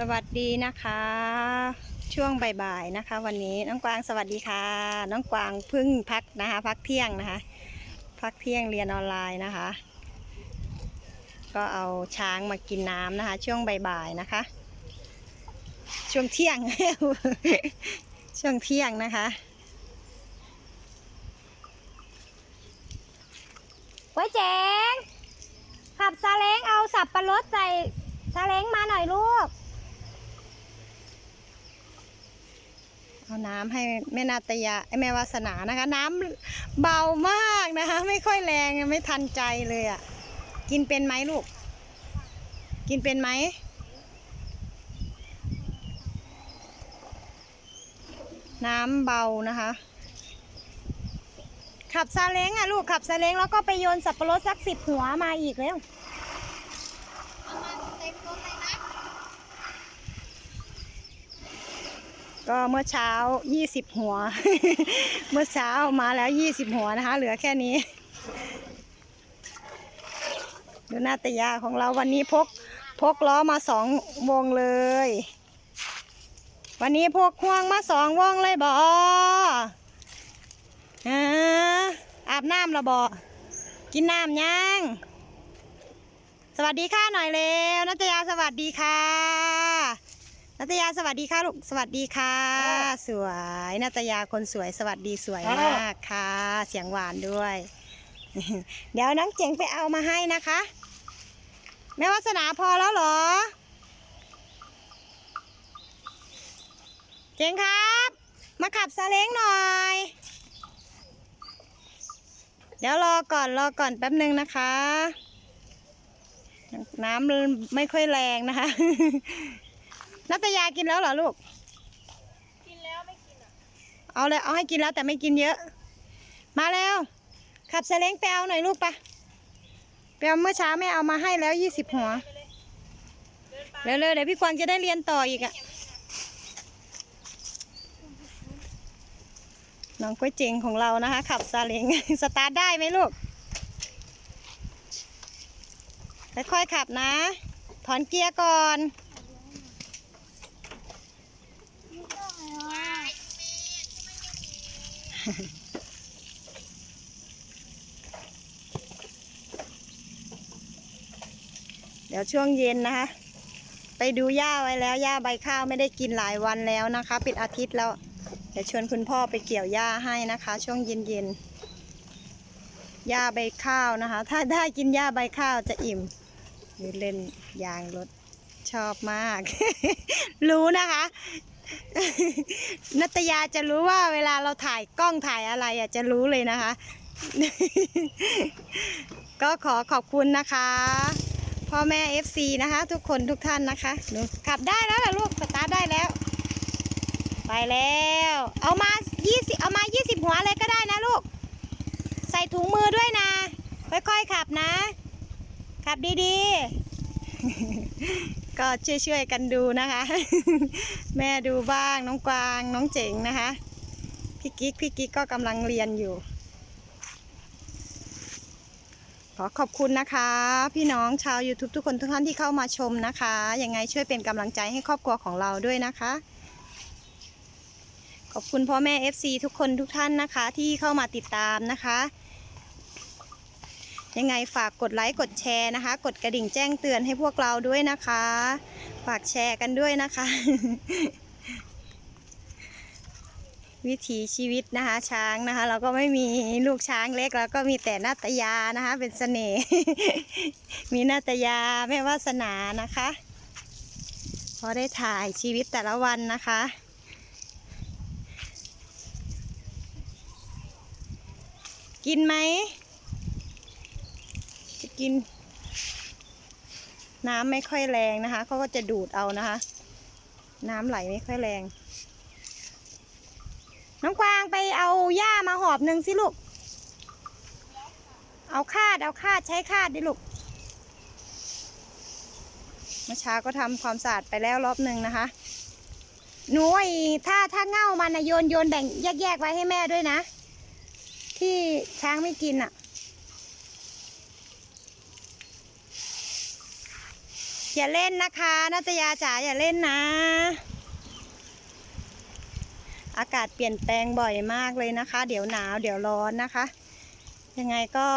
สวัสดีนะคะ ช่วงบ่ายๆนะคะ วันนี้น้องกวางสวัสดีค่ะ น้องกวางเพิ่งพักนะคะ พักเที่ยงนะคะ พักเที่ยงเรียนออนไลน์นะคะ ก็เอาช้างมากินน้ำนะคะ ช่วงบ่ายๆนะคะ ช่วงเที่ยง ช่วงเที่ยงนะคะไว้ยเจ๋งขับซาเล้งเอาสับปะรดใส่ซาเล้งมาหน่อยลูก เอาน้ำให้แม่นาตยาเอ้ยแม่วาสนานะคะ น้ำเบามากนะคะ ไม่ค่อยแรงไม่ทันใจเลยอะ่ะ กินเป็นไหมลูก กินเป็นไหมน้ำเบานะคะ ขับซาเล้งอะลูกขับซาเล้งแล้วก็ไปโยนสับปะรดสักสิบหัวมาอีกแล้ว ก็เมื่อเช้า 20 หัว เมื่อเช้ามาแล้ว 20 หัวนะคะ เหลือแค่นี้ ดูหน้าตายาของเราวันนี้พกพกล้อมาสองวงเลย วันนี้พกห่วงมาสองวงเลยบออาบน้ำและบอกินน้ำยังสวัสดีค่ะหน่อยเร็วนัตยาสวัสดีค่ะ นัตยาสวัสดีค่ะลูกสวัสดีค่ะ สวยนัตยาคนสวยสวัสดีสวยมากค่ะ เสียงหวานด้วย เดี๋ยวน้องเจ๋งไปเอามาให้นะคะ แม่วัสนาพอแล้วเหรอ เจ๋งครับ มาขับซาเล้งหน่อย เดี๋ยวรอก่อนรอก่อนแป๊บหนึ่งนะคะ น้ำมันไม่ค่อยแรงนะคะ นัตยากินแล้วเหรอลูก กินแล้วไม่กินอะ เอาเลยเอาให้กินแล้วแต่ไม่กินเยอะ มาแล้ว ขับซาเล้งไปเอาหน่อยลูกปะไปเอาเมื่อเช้าแม่เอามาให้แล้วยี่สิบหัวเดินไปเร็วๆเดี๋ยวพี่ควางจะได้เรียนต่ออีกอะ น้องก๋วยเจงของเรานะคะ ขับซาเล้งสตาร์ทได้ไหมลูกค่อยๆขับนะ ถอนเกียร์ก่อน เดี๋ยวช่วงเย็นนะคะ ไปดูหญ้าไว้แล้วหญ้าใบข้าวไม่ได้กินหลายวันแล้วนะคะ ปิดอาทิตย์แล้ว เดี๋ยวชวนคุณพ่อไปเกี่ยวหญ้าให้นะคะ ช่วงเย็นเย็นหญ้าใบข้าวนะคะ ถ้าได้กินหญ้าใบข้าวจะอิ่มเล่นยางรถชอบมาก รู้นะคะ นัตยาจะรู้ว่าเวลาเราถ่ายกล้องถ่ายอะไรอะจะรู้เลยนะคะ ก็ขอขอบคุณนะคะ พ่อแม่ FC นะคะ ทุกคนทุกท่านนะคะหนูขับได้แล้วล่ะลูกสตาร์ทได้แล้ว ไปแล้ว เอามา 20 เอามา 20 หัวเลยก็ได้นะลูก ใส่ถุงมือด้วยนะ ค่อยๆขับนะ ขับดีๆ ก็ช่วยๆกันดูนะคะ แม่ดูบ้างน้องกวางน้องเจ๋งนะคะพี่กิ๊กพี่กิ๊กก็กำลังเรียนอยู่ ขอขอบคุณนะคะ พี่น้องชาว YouTube ทุกคนทุกท่านที่เข้ามาชมนะคะยังไงช่วยเป็นกำลังใจให้ครอบครัวของเราด้วยนะคะ ขอบคุณพ่อแม่ FC ทุกคนทุกท่านนะคะ ที่เข้ามาติดตามนะคะ ยังไงฝากกดไลค์กดแชร์นะคะ กดกระดิ่งแจ้งเตือนให้พวกเราด้วยนะคะ ฝากแชร์กันด้วยนะคะ วิถีชีวิตนะคะช้างนะคะ เราก็ไม่มีลูกช้างเล็กเราก็มีแต่นาตยานะคะ เป็นเสน่ห์มีนาตยาแม่วาสนานะคะพอได้ถ่ายชีวิตแต่ละวันนะคะกินไหม กิน น้ำไม่ค่อยแรงนะคะเขาก็จะดูดเอานะคะ น้ำไหลไม่ค่อยแรง น้องกวางไปเอาหญ้ามาหอบหนึ่งสิลูก เอาคาดเอาคาดใช้คาดดิลูกเมื่อเช้าก็ทำความสะอาดไปแล้วรอบหนึ่งนะคะ หนูไอ้ถ้าถ้าเง่ามันนะโยนโยนแบ่งแยกๆไว้ให้แม่ด้วยนะ ที่ช้างไม่กินอะ อย่าเล่นนะคะนัตยาจ๋าอย่าเล่นนะ อากาศเปลี่ยนแปลงบ่อยมากเลยนะคะ เดี๋ยวหนาวเดี๋ยวร้อนนะคะ ยังไงก็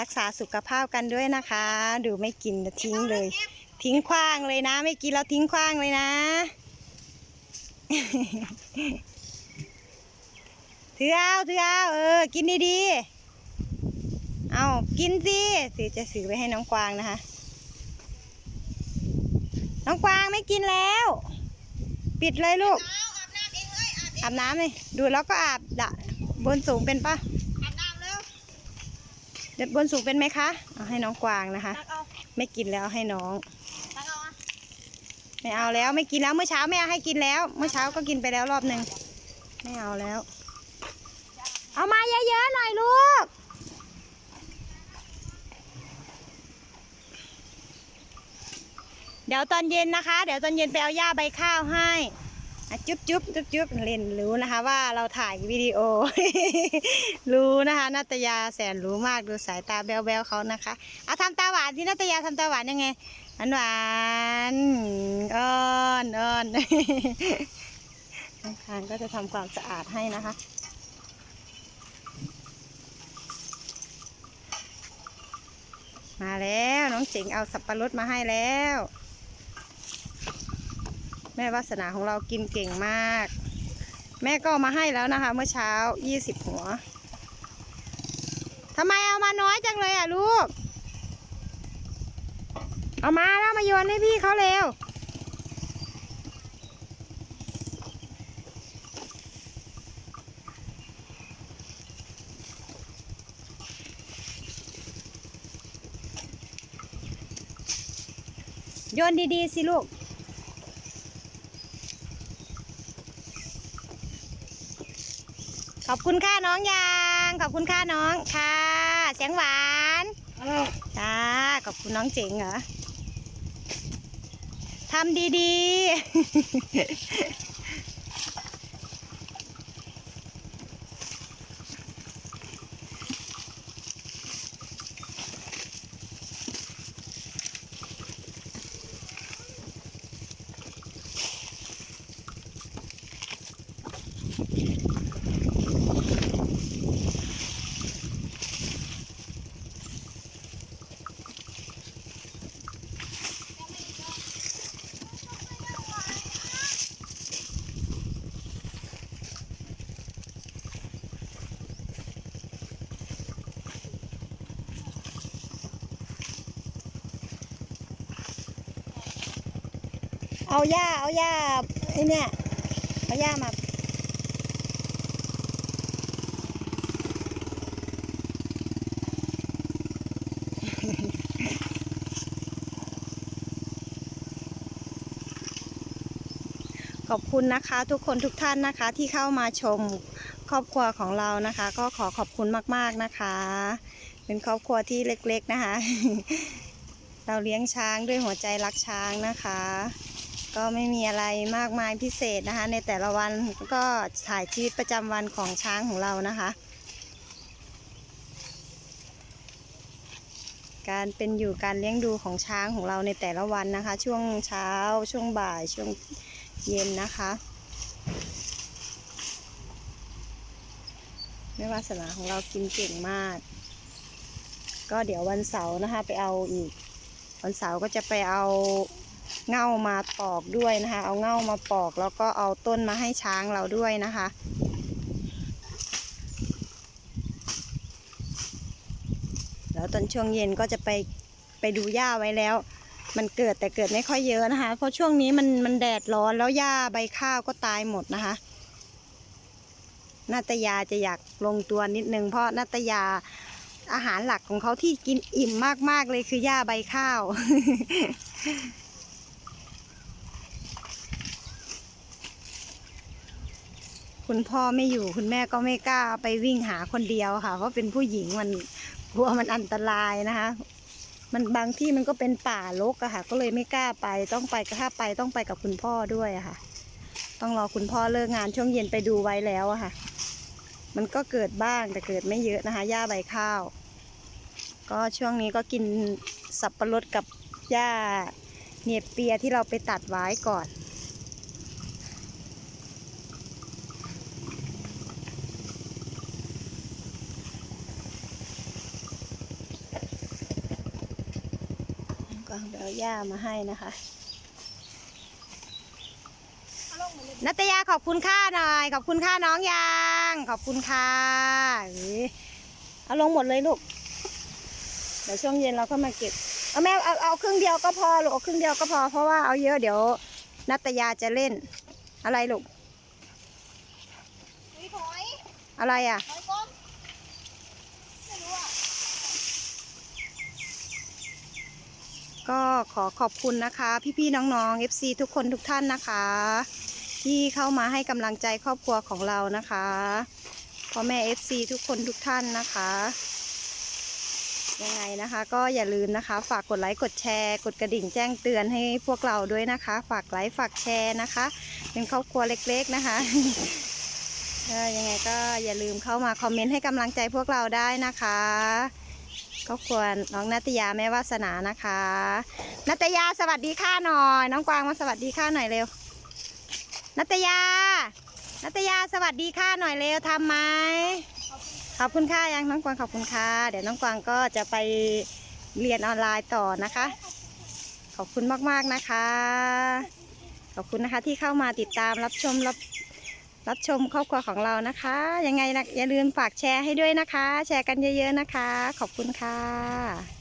รักษาสุขภาพกันด้วยนะคะ ดูไม่กินทิ้งเลย ทิ้งขว้างเลยนะ ไม่กินแล้วทิ้งขว้างเลยนะ ถือเอาถือเอาเออ กินดีๆ เอากินสิถือจะซื้อไปให้น้องกวางนะคะ น้องกวางไม่กินแล้ว ปิดเลยลูก อาบน้ำเลยดูแล้วก็อาบดะบนสูงเป็นปะอาบน้ำเร็วเด็บบนสูงเป็นไหมคะเอาให้น้องกวางนะคะตักเอาไม่กินแล้วให้น้องตักเอาอะไม่เอาแล้วไม่กินแล้วเมื่อเช้าแม่ให้กินแล้ว เมื่อเช้าก็กินไปแล้วรอบหนึ่งไม่เอาแล้ว เอามาเยอะๆหน่อยลูก เดี๋ยวตอนเย็นนะคะ เดี๋ยวตอนเย็นไปเอาหญ้าใบข้าวให้จุ๊บจุ๊บจุ๊บจุ๊บเล่นรู้นะคะว่าเราถ่ายวิดีโอ รู้นะคะนาตยาแสนรู้มากดูสายตาแบ๊วๆเขานะคะเอาทำตาหวานที่นาตยาทำตาหวานยังไงหวานหวานอ้อนอ้อนน้องคางก็จะทำความสะอาดให้นะคะมาแล้วน้องเจ๋งเอาสับปะรดมาให้แล้ว แม่วาสนาของเรากินเก่งมาก แม่ก็มาให้แล้วนะคะ เมื่อเช้า20หัวทำไมเอามาน้อยจังเลยอะลูก เอามาแล้วมาโยนให้พี่เขาเร็วโยนดีๆสิลูก ขอบคุณค่าน้องยาง ขอบคุณค่าน้องค่ะเสียงหวานจ้าขอบคุณน้องเจ๋งเหรอทำดีๆ เอาหญ้าเอาหญ้าไอ้เนี่ยเอาหญ้ามาขอบคุณนะคะทุกคนทุกท่านนะคะที่เข้ามาชมครอบครัวของเรานะคะ ก็ขอขอบคุณมากๆนะคะ เป็นครอบครัวที่เล็กๆนะคะ เราเลี้ยงช้างด้วยหัวใจรักช้างนะคะ ก็ไม่มีอะไรมากมายพิเศษนะคะ ในแต่ละวันก็ถ่ายชีวิตประจำวันของช้างของเรานะคะ การเป็นอยู่การเลี้ยงดูของช้างของเราในแต่ละวันนะคะ ช่วงเช้าช่วงบ่ายช่วงเย็นนะคะแม่วาสนาของเรากินเก่งมาก ก็เดี๋ยววันเสาร์นะคะไปเอาอีก วันเสาร์ก็จะไปเอา เง่ามาปอกด้วยนะคะ เอาเง่ามาปอกแล้วก็เอาต้นมาให้ช้างเราด้วยนะคะ แล้วตอนช่วงเย็นก็จะไปไปดูหญ้าไว้แล้ว มันเกิดแต่เกิดไม่ค่อยเยอะนะคะ เพราะช่วงนี้มันมันแดดร้อนแล้วหญ้าใบข้าวก็ตายหมดนะคะนาตยาจะอยากลงตัวนิดนึง เพราะนาตยาอาหารหลักของเขาที่กินอิ่มมากๆเลยคือหญ้าใบข้าว คุณพ่อไม่อยู่คุณแม่ก็ไม่กล้าไปวิ่งหาคนเดียวค่ะ เพราะเป็นผู้หญิงมันกลัวมันอันตรายนะคะ มันบางที่มันก็เป็นป่ารกอะค่ะ ก็เลยไม่กล้าไปต้องไปถ้าไปต้องไปกับคุณพ่อด้วยอะค่ะ ต้องรอคุณพ่อเลิกงานช่วงเย็นไปดูไว้แล้วอะค่ะ มันก็เกิดบ้างแต่เกิดไม่เยอะนะคะหญ้าใบข้าว ก็ช่วงนี้ก็กินสับปะรดกับหญ้าเนบเปียที่เราไปตัดไว้ก่อน ก็เดี๋ยวย่ามาให้นะคะเอาลงมาเลยนัตยาขอบคุณค่าหน่อย ขอบคุณค่าน้องยางขอบคุณค่ะเอ้ยเอาลงหมดเลยลูกเดี๋ยวช่วงเย็นเราก็มาเก็บเอาแม่เอาเอาครึ่งเดียวก็พอลูกเอาครึ่งเดียวก็พอเพราะว่าเอาเยอะเดี๋ยวนัตยาจะเล่น อะไรลูกอุ้ยถอยอะไรอะ ถอยก้นไม่รู้อะ ก็ขอขอบคุณนะคะ พี่ๆน้องๆ FC ทุกคนทุกท่านนะคะ ที่เข้ามาให้กำลังใจครอบครัวของเรานะคะพ่อแม่ FC ทุกคนทุกท่านนะคะยังไงนะคะก็อย่าลืมนะคะ ฝากกดไลค์กดแชร์ กดกระดิ่งแจ้งเตือนให้พวกเราด้วยนะคะ ฝากไลค์ฝากแชร์นะคะ เป็นครอบครัวเล็กๆนะคะยังไงก็อย่าลืมเข้ามาคอมเมนต์ให้กำลังใจพวกเราได้นะคะ รบครัวน้องนัตยาแม่วาสนานะคะ นัตยาสวัสดีค่ะหน่อย น้องกวางมาสวัสดีค่ะหน่อยเร็ว นัตยา นัตยาสวัสดีค่ะหน่อยเร็วทำไหมขอบคุณค่ะยังน้องกวางขอบคุณค่ะ เดี๋ยวน้องกวางก็จะไปเรียนออนไลน์ต่อนะคะ ขอบคุณมากๆนะคะ ขอบคุณนะคะที่เข้ามาติดตามรับชมรับ รับชมครอบครัวของเรานะคะ ยังไงนะอย่าลืมฝากแชร์ให้ด้วยนะคะ แชร์กันเยอะ ๆนะคะ ขอบคุณค่ะ